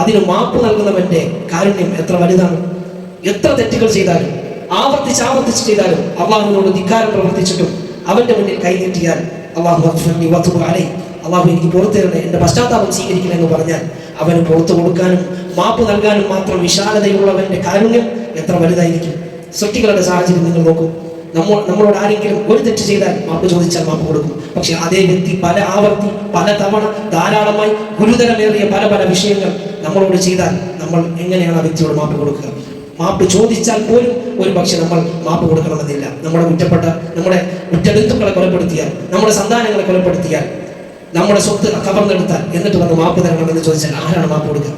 അതിന് മാപ്പ് നൽകുന്നവന്റെ കാരുണ്യം എത്ര വലുതാണ്. എത്ര തെറ്റുകൾ ചെയ്താലും ആവർത്തിച്ച് ആവർത്തിച്ച് ചെയ്താലും അള്ളാഹുവിനോട് ധിക്കാരം പ്രവർത്തിച്ചിട്ടും അവന്റെ മുന്നിൽ കൈനീട്ടിയാൽ അള്ളാഹു അലൈ അള്ളാഹു എനിക്ക് പുറത്തു തരണേ എന്റെ പശ്ചാത്താപം സ്വീകരിക്കണമെന്ന് പറഞ്ഞാൽ അവന് പുറത്തു കൊടുക്കാനും മാപ്പ് നൽകാനും മാത്രം വിശാലതയുള്ളവന്റെ കാരുണ്യം എത്ര വലുതായിരിക്കും. സൃഷ്ടികളുടെ സാഹചര്യം നിങ്ങൾ നോക്കൂ. നമ്മൾ നമ്മളോട് ആരെങ്കിലും ഒരു തെറ്റ് ചെയ്താൽ മാപ്പ് ചോദിച്ചാൽ മാപ്പ് കൊടുക്കും. പക്ഷെ അതേ വ്യക്തി പല ആവർത്തി പല തവണ ധാരാളമായി ഗുരുതരമേറിയ പല പല വിഷയങ്ങൾ നമ്മളോട് ചെയ്താൽ നമ്മൾ എങ്ങനെയാണ് ആ വ്യക്തിയോട് മാപ്പ് കൊടുക്കുക? മാപ്പ് ചോദിച്ചാൽ പോലും ഒരു പക്ഷെ നമ്മൾ മാപ്പ് കൊടുക്കണമെന്നില്ല. നമ്മുടെ കുറ്റപ്പെട്ട നമ്മുടെ കുറ്റബന്ധുക്കളെ കൊലപ്പെടുത്തിയാൽ നമ്മുടെ സന്താനങ്ങളെ കൊലപ്പെടുത്തിയാൽ നമ്മുടെ സ്വത്ത് കവർന്നെടുത്താൽ എന്നിട്ട് വന്ന് മാപ്പ് തരണം എന്ന് ചോദിച്ചാൽ ആരാണ് മാപ്പ് കൊടുക്കുക?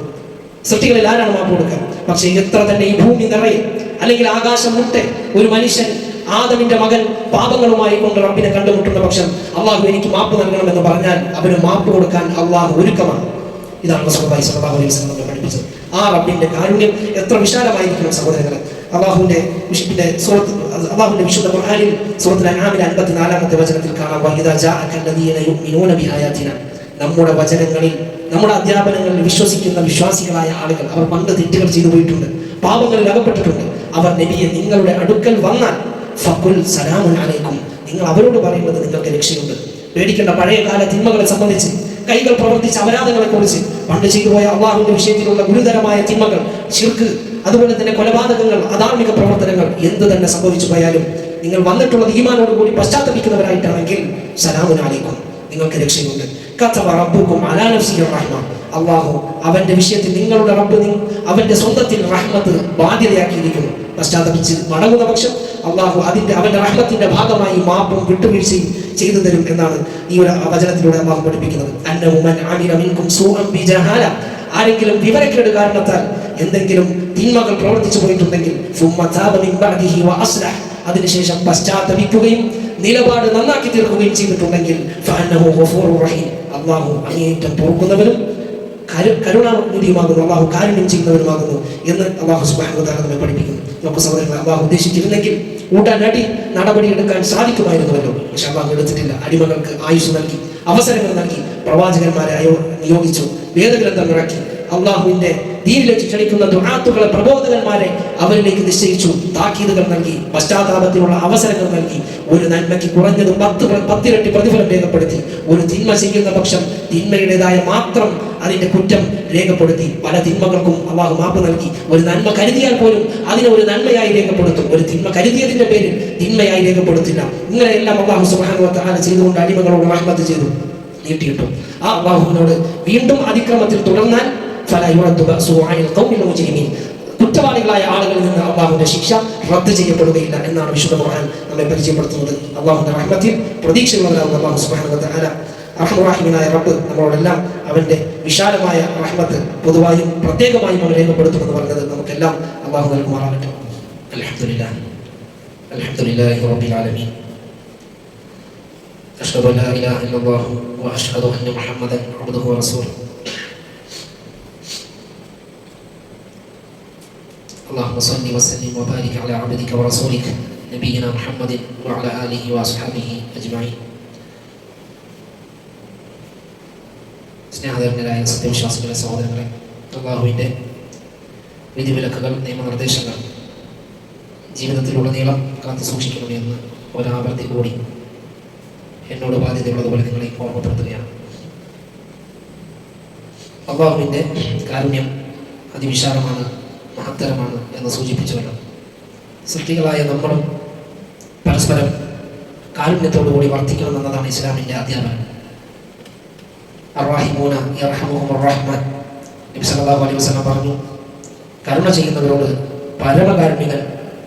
സൃഷ്ടികളിൽ ആരാണ് മാപ്പ് കൊടുക്കുക? പക്ഷെ എത്ര തന്നെ ഈ ഭൂമി നിറയെ അല്ലെങ്കിൽ ആകാശം മുട്ടെ ഒരു മനുഷ്യൻ ആദമിന്റെ മകൻ പാപങ്ങളുമായി കൊണ്ട് റബ്ബിനെ കണ്ടുമുട്ടുന്ന പക്ഷം അള്ളാഹു എനിക്ക് മാപ്പ് നൽകണമെന്ന് പറഞ്ഞാൽ അവന് മാപ്പ് കൊടുക്കാൻ അള്ളാഹു ഒരുക്കമാണ്. ഇതാണ് പഠിപ്പിച്ചത്. ആ റബ്ബിന്റെ കാരുണ്യം എത്ര വിശാലമായിരിക്കണം സഹോദരങ്ങളെ. അള്ളാഹുവിന്റെ വിശുദ്ധ സുഹൃത്ത് അള്ളാഹുവിന്റെ വിശുദ്ധ ഖുർആനിൽ സൂറത്തുൽ അൻആമിലെ 54ാമത്തെ വചനത്തിൽ കാണാം നമ്മുടെ വചനങ്ങളിൽ നമ്മുടെ അധ്യാപനങ്ങളിൽ വിശ്വസിക്കുന്ന വിശ്വാസികളായ ആളുകൾ അവർ പണ്ട് തെറ്റുകൾ ചെയ്തു പോയിട്ടുണ്ട് പാപങ്ങളിൽ അകപ്പെട്ടിട്ടുണ്ട്. അവർ നബിയെ നിങ്ങളുടെ അടുക്കൽ വന്നാൽ ഫക്കുൽ സലാമുൻ അലൈക്കും. നിങ്ങൾ അവരോട് പറയുന്നത് നിങ്ങൾക്ക് രക്ഷയുണ്ട്. പേടിക്കേണ്ട പഴയ കാല തിന്മകളെ സംബന്ധിച്ച് കൈകൾ പ്രവർത്തിച്ച അപരാധങ്ങളെ കുറിച്ച് പണ്ട് ചെയ്തു പോയ അള്ളാഹുവിന്റെ വിഷയത്തിലുള്ള ഗുരുതരമായ തിന്മകൾ ശിർക്ക് അതുപോലെ തന്നെ കൊലപാതകങ്ങൾ അധാർമിക പ്രവർത്തനങ്ങൾ എന്ത് തന്നെ സംഭവിച്ചു പോയാലും നിങ്ങൾ വന്നിട്ടുള്ള ഈമാനോട് കൂടി പശ്ചാത്തപിക്കുന്നവരായിട്ടാണെങ്കിൽ സലാമുനാലിക്കും നിങ്ങൾക്ക് രക്ഷയുണ്ട്. അള്ളാഹു അവന്റെ വിഷയത്തിൽ നിങ്ങളുടെ റബ്ബ് അവന്റെ സ്വന്തത്തിൽ റഹ്മത്ത് ബാധ്യതയാക്കിയിരിക്കുന്നു. പശ്ചാത്തപിച്ച് മടങ്ങുന്ന പക്ഷം അള്ളാഹു അതിന്റെ അവന്റെ അഹ്ലത്തിന്റെ ഭാഗമായി മാപ്പും വിട്ടുവീഴ്ചയും ചെയ്തു തരും എന്നാണ് ഈ ഒരു വചനത്തിലൂടെ അള്ളാഹു പഠിപ്പിക്കുന്നത്. ആരെങ്കിലും വിവരക്കേട് കാരണത്താൽ എന്തെങ്കിലും തിന്മകൾ പ്രവർത്തിച്ചു പോയിട്ടുണ്ടെങ്കിൽ അതിനുശേഷം പശ്ചാത്തപിക്കുകയും നിലപാട് നന്നാക്കി തീർക്കുകയും ചെയ്തിട്ടുണ്ടെങ്കിൽ അള്ളാഹു അങ്ങേയറ്റം പൊറുക്കുന്നവനും കരു കരുണാനിധിയുമാകുന്നു അള്ളാഹു കാരുണ്യം ചെയ്യുന്നവരുമാകുന്നു എന്ന് അള്ളാഹു വതആല നമ്മെ പഠിപ്പിക്കുന്നു. നമുക്ക് സഹോദരങ്ങൾ അള്ളാഹു ഉദ്ദേശിച്ചിരുന്നെങ്കിൽ ഊട്ടാനടി നടപടി എടുക്കാൻ സാധിക്കുമായിരുന്നുവല്ലോ. പക്ഷെ അള്ളാഹു എടുത്തിട്ടില്ല. അടിമകൾക്ക് ആയുസ് നൽകി അവസരങ്ങൾ നൽകി പ്രവാചകന്മാരെ അയോ നിയോഗിച്ചു വേദഗ്രന്ഥം ഇറക്കി. അള്ളാഹുവിന്റെ ദീനിലേക്ക് ക്ഷണിക്കുന്ന ദുആത്തുകളെ പ്രബോധകന്മാരെ അവരിലേക്ക് നിശ്ചയിച്ചു. താക്കീതുകൾ നൽകി പശ്ചാത്താപത്തിനുള്ള അവസരങ്ങൾ നൽകി. ഒരു നന്മയ്ക്ക് കുറഞ്ഞത് പത്ത് പത്തിരട്ടി പ്രതിഫലം രേഖപ്പെടുത്തി. ഒരു തിന്മ ചെയ്യുന്ന പക്ഷം തിന്മയുടേതായ മാത്രം അതിന്റെ കുറ്റം രേഖപ്പെടുത്തി. പല തിന്മകൾക്കും അള്ളാഹു മാപ്പ് നൽകി. ഒരു നന്മ കരുതിയാൽ പോലും അതിനെ ഒരു നന്മയായി രേഖപ്പെടുത്തും. ഒരു തിന്മ കരുതിയതിന്റെ പേരിൽ തിന്മയായി രേഖപ്പെടുത്തില്ല. ഇങ്ങനെയെല്ലാം അള്ളാഹു തആല ചെയ്തുകൊണ്ട് അടിമകളോട് റഹ്മത്ത് ചെയ്തു. നീട്ടിയിട്ടു. ആ അള്ളാഹുവിനോട് വീണ്ടും അതിക്രമത്തിൽ തുടർന്നാൽ ഫല യുറദ്ദു ബഅസുഹു അനിൽ ഖൗമിൽ മുജ്രിമീൻ കുറ്റവാളികളായ ആളുകളിൽ നിന്ന് അള്ളാഹുവിന്റെ ശിക്ഷ റദ്ദ് ചെയ്യപ്പെടുകയില്ല എന്നാണ് വിശുദ്ധ ഖുർആൻ നമ്മെ പരിചയപ്പെടുത്തുന്നത് അള്ളാഹുവിന്റെ റഹ്മത്തിൽ പ്രതീക്ഷയുള്ളവരാകുന്ന അള്ളാഹു സുബ്ഹാനഹു വ തആല റഹ്മുറാഹിമിനായ റബ്ബ് നമ്മളോടെല്ലാം അവന്റെ വിശാലമായ റഹ്മത്ത് പൊതുവായും പ്രത്യേകമായും അവൻ രേഖപ്പെടുത്തുമെന്ന് പറഞ്ഞത് നമുക്കെല്ലാം അള്ളാഹു നൽകുമാറാകട്ടെ അൽഹംദുലില്ലാ അൽഹംദുലില്ലാഹി റബ്ബിൽ ആലമീൻ أشهد أن لا إله إلا الله وأشهد أن محمدا عبده ورسوله اللهم صل وسلم وبارك على عبدك ورسولك نبينا محمد وعلى آله وأصحابه أجمعين സ്നേഹധരങ്ങളായ സത്യവിശ്വാസികളെ സഹോദരങ്ങളെ അള്ളാഹുവിൻ്റെ വിധിവിലക്കുകൾ നിയമനിർദ്ദേശങ്ങൾ ജീവിതത്തിലുടനീളം കാത്തു സൂക്ഷിക്കണമെന്ന് ഒരാവർത്തി കൂടി എന്നോട് ബാധ്യതയുള്ളതുപോലെ നിങ്ങളെ ഓർമ്മപ്പെടുത്തുകയാണ് അള്ളാഹുവിൻ്റെ കാരുണ്യം അതിവിശാലമാണ് മഹത്തരമാണ് എന്ന് സൂചിപ്പിച്ചുവല്ലോ. സൃഷ്ടികളായ നമ്മളും പരസ്പരം കാരുണ്യത്തോടു കൂടി വർദ്ധിക്കണമെന്നതാണ് ഇസ്ലാമിന്റെ അധ്യാപനം അറാഹിമൂന റഹ്മാൻ നബി സല്ലല്ലാഹു അലൈഹി പറഞ്ഞു കരുണ ചെയ്യുന്നവരോട് പരമകാരുണ്യങ്ങൾ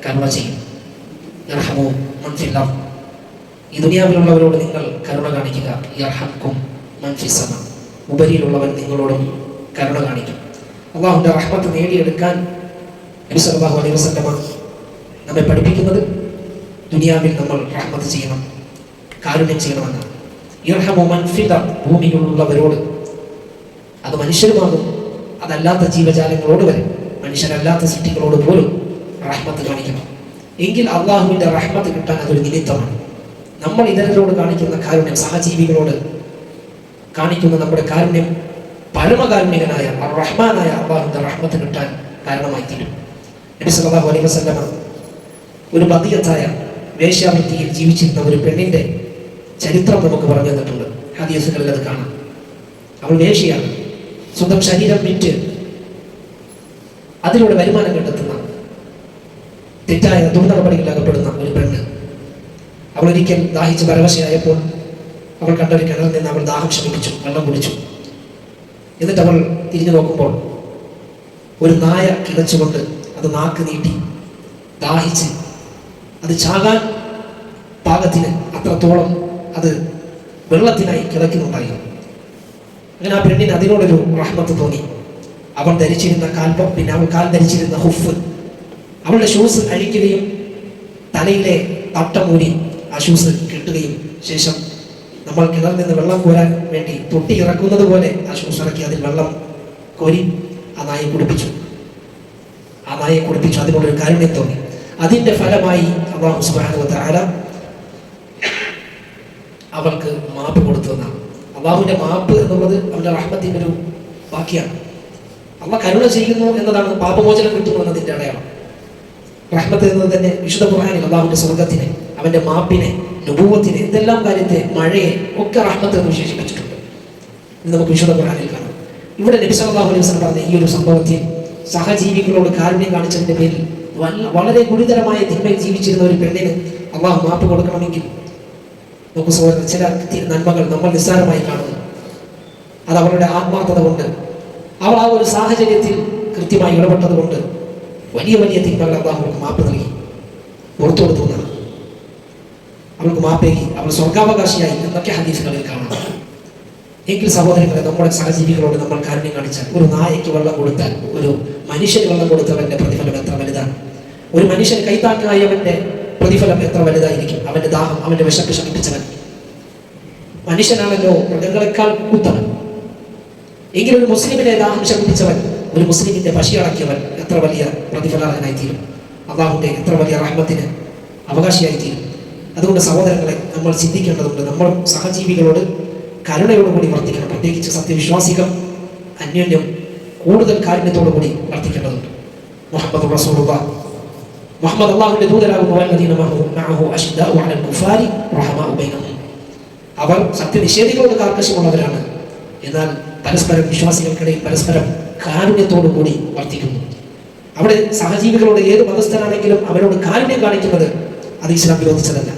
കരുണ ചെയ്യും. യർഹമു മൻ ഫിൽ അർദ്. ഈ ദുനിയാവിലുള്ളവരോട് നിങ്ങൾ കരുണ കാണിക്കുക. യർഹംകും മൻ ഫിസ് സമ. ഉപരിയിലുള്ളവൻ നിങ്ങളോടും കരുണ കാണിക്കും. അള്ളാഹുന്റെ റഹ്മത്ത് നേടിയെടുക്കാൻ നബി സല്ലല്ലാഹു അലൈഹി വസല്ലമ നമ്മെ പഠിപ്പിക്കുന്നത് ദുനിയാവിൽ നമ്മൾ റഹ്മത്ത് ചെയ്യണം കാരുണ്യം ചെയ്യണമെന്നാണ് ഇർഹമോ മൻഫിത ഭൂമിയിലുള്ളവരോട് അത് മനുഷ്യരുമാകും. അതല്ലാത്ത ജീവജാലങ്ങളോട് വരെ മനുഷ്യരല്ലാത്ത സൃഷ്ടികളോട് പോലും റഹ്മത്ത് കാണിക്കണം. എങ്കിൽ അള്ളാഹുവിന്റെ റഹ്മത്ത് കിട്ടാൻ അതൊരു നിമിത്തമാണ്. നമ്മൾ ഇതരരോട് കാണിക്കുന്ന കാരുണ്യം സഹജീവികളോട് കാണിക്കുന്ന നമ്മുടെ കാരുണ്യം പരമകാരുണ്യകനായ റഹ്മാനായ അള്ളാഹുവിന്റെ റഹ്മത്ത് കിട്ടാൻ കാരണമായി തീരും. നബി സല്ലല്ലാഹു അലൈഹി വസല്ലമ ഒരു ബദിയത്തായ വേശ്യാവൃത്തിയിൽ ജീവിച്ചിരുന്ന ഒരു പെണ്ണിന്റെ ചരിത്രം നമുക്ക് പറഞ്ഞു തന്നിട്ടുണ്ട്. ഹദീസുകളിൽ അത് കാണാം. അവൾ വേശ്യയാണ്. സ്വന്തം ശരീരം വിറ്റ് അതിലൂടെ വരുമാനം കണ്ടെത്തുന്ന തെറ്റായ ദുർനടപടികളിൽ അകപ്പെടുന്ന ഒരു പെണ്ണ്. അവൾ ഒരിക്കൽ ദാഹിച്ച് പരവശയായപ്പോൾ അവൾ കണ്ട ഒരു കിണറിൽ നിന്ന് അവൾ ദാഹം ശമിപ്പിച്ചു വെള്ളം കുടിച്ചു. എന്നിട്ട് അവൾ തിരിഞ്ഞു നോക്കുമ്പോൾ ഒരു നായ കിതച്ചുകൊണ്ട് അത് നാക്ക് നീട്ടി ദാഹിച്ച് അത് ചാകാൻ പാകത്തിന് അത്രത്തോളം അത് വെള്ളത്തിനായി കിടക്കുന്നുണ്ടായിരുന്നു. അങ്ങനെ ആ പെണ്ണിന് അതിനോടൊരു റഹ്മത്ത് തോന്നി. അവൾ ധരിച്ചിരുന്ന കാൽപ്പം പിന്നെ അവൾ കാൽ ധരിച്ചിരുന്ന ഹുഫ് അവളുടെ ഷൂസ് അഴിക്കുകയും തലയിലെ തട്ടമൂരി ആ ഷൂസ് കിട്ടുകയും ശേഷം നമ്മൾ കിണറിൽ നിന്ന് വെള്ളം കോരാൻ വേണ്ടി തൊട്ടി ഇറക്കുന്നത് പോലെ ആ ഷൂസ് ഇറക്കി അതിൽ വെള്ളം കോരി ആ നായി കുടിപ്പിച്ചു. ആ നായെ കുടിപ്പിച്ചു അതിനോടൊരു കാരുണ്യം തോന്നി. അതിന്റെ ഫലമായി അള്ളാഹു സുബ്ഹാനഹു വ തആല അവൾക്ക് മാപ്പ് കൊടുത്തതാണ് അള്ളാഹുവിന്റെ മാപ്പ് എന്നുള്ളത് അവന്റെ റഹ്മത്തിന്റെ ഒരു ബാക്കിയാണ് അള്ള കരുണ ചെയ്യുന്നു എന്നതാണ് പാപമോചനം കിട്ടുന്നു എന്നതിന്റെ അടയാളം. റഹ്മത്ത് എന്നത് തന്നെ വിശുദ്ധ ഖുർആനിൽ അള്ളാഹുവിന്റെ സ്വർഗത്തിനെ അവന്റെ മാപ്പിനെ നുപൂവത്തിനെ എന്തെല്ലാം കാര്യത്തെ മഴയെ ഒക്കെ റഹ്മത്ത് എന്ന് വിശേഷിപ്പിച്ചിട്ടുണ്ട്. ഇത് നമുക്ക് വിശുദ്ധ ഖുർആനിൽ കാണാം. ഇവിടെ നബി സല്ലല്ലാഹു അലൈഹി വസല്ലം പറഞ്ഞ ഈ ഒരു സംഭവത്തിൽ സഹജീവികളോട് കാരുണ്യം കാണിച്ചതിന്റെ പേരിൽ വളരെ ഗുരുതരമായ തിന്മയിൽ ജീവിച്ചിരുന്ന ഒരു പെണ്ണിന് അള്ളാഹു മാപ്പ് കൊടുക്കണമെങ്കിൽ നമുക്ക് സഹോദരൻ ചില നന്മകൾ നമ്മൾ നിസ്സാരമായി കാണുന്നു. അത് അവളുടെ ആത്മാർത്ഥത കൊണ്ട്. അവൾ ആ ഒരു സാഹചര്യത്തിൽ കൃത്യമായി ഇടപെട്ടത് കൊണ്ട് വലിയ വലിയ തിന്മകൾ അവൾക്ക് മാപ്പ് നൽകി. പുറത്തു കൊടുത്തു അവൾക്ക് മാപ്പേകി അവൾ സ്വർഗാവകാശിയായി എന്നൊക്കെ ഹദീസുകളിൽ കാണാം. എങ്കിൽ സഹോദരങ്ങളെ നമ്മുടെ സഹജീവികളോട് നമ്മൾ കാരുണ്യം കാണിച്ചാൽ ഒരു നായയ്ക്ക് വെള്ളം കൊടുത്താൽ ഒരു മനുഷ്യന് വെള്ളം കൊടുത്തവന്റെ പ്രതിഫലം എത്ര വലുതാണ്? ഒരു മനുഷ്യൻ കൈത്താക്കായവന്റെ പ്രതിഫലം എത്ര വലുതായിരിക്കും? അവന്റെ ദാഹം അവന്റെ വിശപ്പ് ശമിപ്പിച്ചവൻ. മനുഷ്യനാണല്ലോ മൃഗങ്ങളെക്കാൾ കൂത്തവൻ എങ്കിലും ഒരു മുസ്ലിമിനെ ദാഹം ശമിപ്പിച്ചവൻ ഒരു മുസ്ലിമിന്റെ പശി അടക്കിയവൻ എത്ര വലിയ പ്രതിഫലനായി തീരും അള്ളാഹുന്റെ എത്ര വലിയ റഹ്മത്തിന് അവകാശിയായി തീരും അതുകൊണ്ട് സഹോദരങ്ങളെ നമ്മൾ ചിന്തിക്കേണ്ടതുണ്ട് നമ്മൾ സഹജീവികളോട് കരുണയോടുകൂടി വർദ്ധിക്കണം പ്രത്യേകിച്ച് സത്യവിശ്വാസികൾ അന്യോന്യം കൂടുതൽ കാരുണ്യത്തോടുകൂടി വർദ്ധിക്കേണ്ടതുണ്ട് മുഹമ്മദ് റസൂലുള്ള. മുഹമ്മദ് അള്ളാഹുവിന്റെ ദൂതരാകുന്നു അവർ സത്യനിഷേധികളോട് കാർക്കശമുള്ളവരാണ് എന്നാൽ പരസ്പരം വിശ്വാസികൾക്കിടയിൽ പരസ്പരം കാരുണ്യത്തോടു കൂടി വർത്തിക്കുന്നു. അവിടെ സഹജീവികളോട് ഏത് മതസ്ഥനാണെങ്കിലും അവരോട് കാരുണ്യം കാണിക്കുന്നത് അത് ഇസ്ലാം വിരോധിച്ചതല്ല.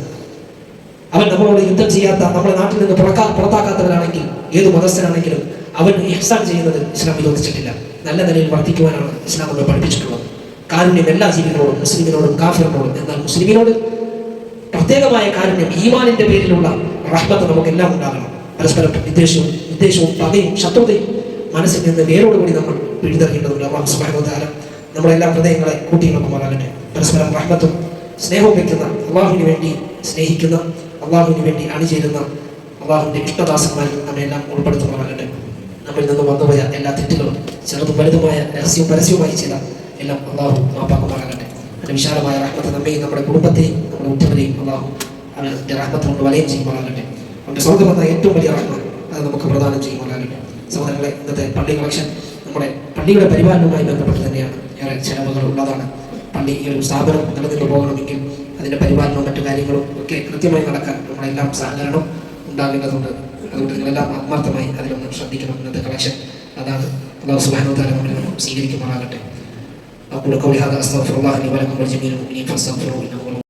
അവൻ നമ്മളോട് യുദ്ധം ചെയ്യാത്ത നമ്മുടെ നാട്ടിൽ നിന്ന് പുറക്കാ പുറത്താക്കാത്തവരാണെങ്കിൽ ഏത് മതസ്ഥനാണെങ്കിലും അവൻ ഇഹ്സാൻ ചെയ്യുന്നത് ഇസ്ലാം വിരോധിച്ചിട്ടില്ല. നല്ല നിലയിൽ വർദ്ധിക്കുവാനാണ് ഇസ്ലാം നമ്മൾ പഠിപ്പിച്ചിട്ടുള്ളത്. കാരുണ്യം എല്ലാ ജീവികളോടും മുസ്ലിമിനോടും കാഫിറിനോടും എന്നാൽ മുസ്ലിമിനോട് പ്രത്യേകമായ കാരുണ്യം ഈമാനിന്റെ പേരിലുള്ള റഹ്മത്ത് നമുക്കെല്ലാം ഉണ്ടാകണം. പരസ്പരം വിദ്വേഷവും വിദ്വേഷവും പകയും ശത്രുതയും മനസ്സിൽ നിന്ന് വേരോടുകൂടി നമ്മൾ പിഴുതെറിയേണ്ടതുണ്ട്. അള്ളാഹു നമ്മുടെ എല്ലാ ഹൃദയങ്ങളെ കൂട്ടിയിണക്കുമാറാകട്ടെ. പരസ്പരം റഹ്മത്തും സ്നേഹവും വെക്കുന്ന അള്ളാഹുവിന് വേണ്ടി സ്നേഹിക്കുന്ന അള്ളാഹുവിന് വേണ്ടി അണിചേരുന്ന അള്ളാഹുവിന്റെ ഇഷ്ടദാസന്മാരിൽ നമ്മെല്ലാം ഉൾപ്പെടുത്തുമാറാകട്ടെ. നമ്മിൽ നിന്ന് വന്നുപോയ എല്ലാ തെറ്റുകളും ചെറുതും വലുതുമായ രഹസ്യവും പരസ്യവുമായി ചെയ്ത എല്ലാം അള്ളാഹു മാപ്പാക്കുമാറാകട്ടെ. അതിന് വിശാലമായ റഹ്മത്ത് നമ്മയും നമ്മുടെ കുടുംബത്തെയും നമ്മുടെ ഉറ്റവരെയും അള്ളാഹു അവരുടെ റഹ്മത്ത് കൊണ്ട് വലയം ചെയ്യുമാറാകട്ടെ. അവന്റെ സ്വന്തം എന്ന ഏറ്റവും വലിയ റഹ്മ അത് നമുക്ക് പ്രദാനം ചെയ്യുമാറാകട്ടെ. സഹോദരങ്ങളെ ഇന്നത്തെ പള്ളി കളക്ഷൻ നമ്മുടെ പള്ളിയുടെ പരിപാലനവുമായി ബന്ധപ്പെട്ട് തന്നെയാണ്. ഏറെ ചെലവുകൾ ഉള്ളതാണ്. പള്ളി ഈ ഒരു സ്ഥാപനം നിലനിന്ന് പോകണമെങ്കിൽ അതിന്റെ പരിപാലനവും മറ്റു കാര്യങ്ങളും ഒക്കെ കൃത്യമായി നടക്കാൻ നമ്മുടെ എല്ലാം സഹകരണം ഉണ്ടാകേണ്ടതുണ്ട് അതുകൊണ്ട് നിങ്ങളെല്ലാം ആത്മാർത്ഥമായി അതിലൊന്ന് ശ്രദ്ധിക്കണം ഇന്നത്തെ കളക്ഷൻ അതാണ് അള്ളാഹു സുബ്ഹാനഹു വ തആല നമ്മളിൽ നിന്നും സ്വീകരിക്കുമാറാകട്ടെ أقول قولي هذا أستغفر الله لي ولكم ولجميع المؤمنين فاستغفروه إنه هو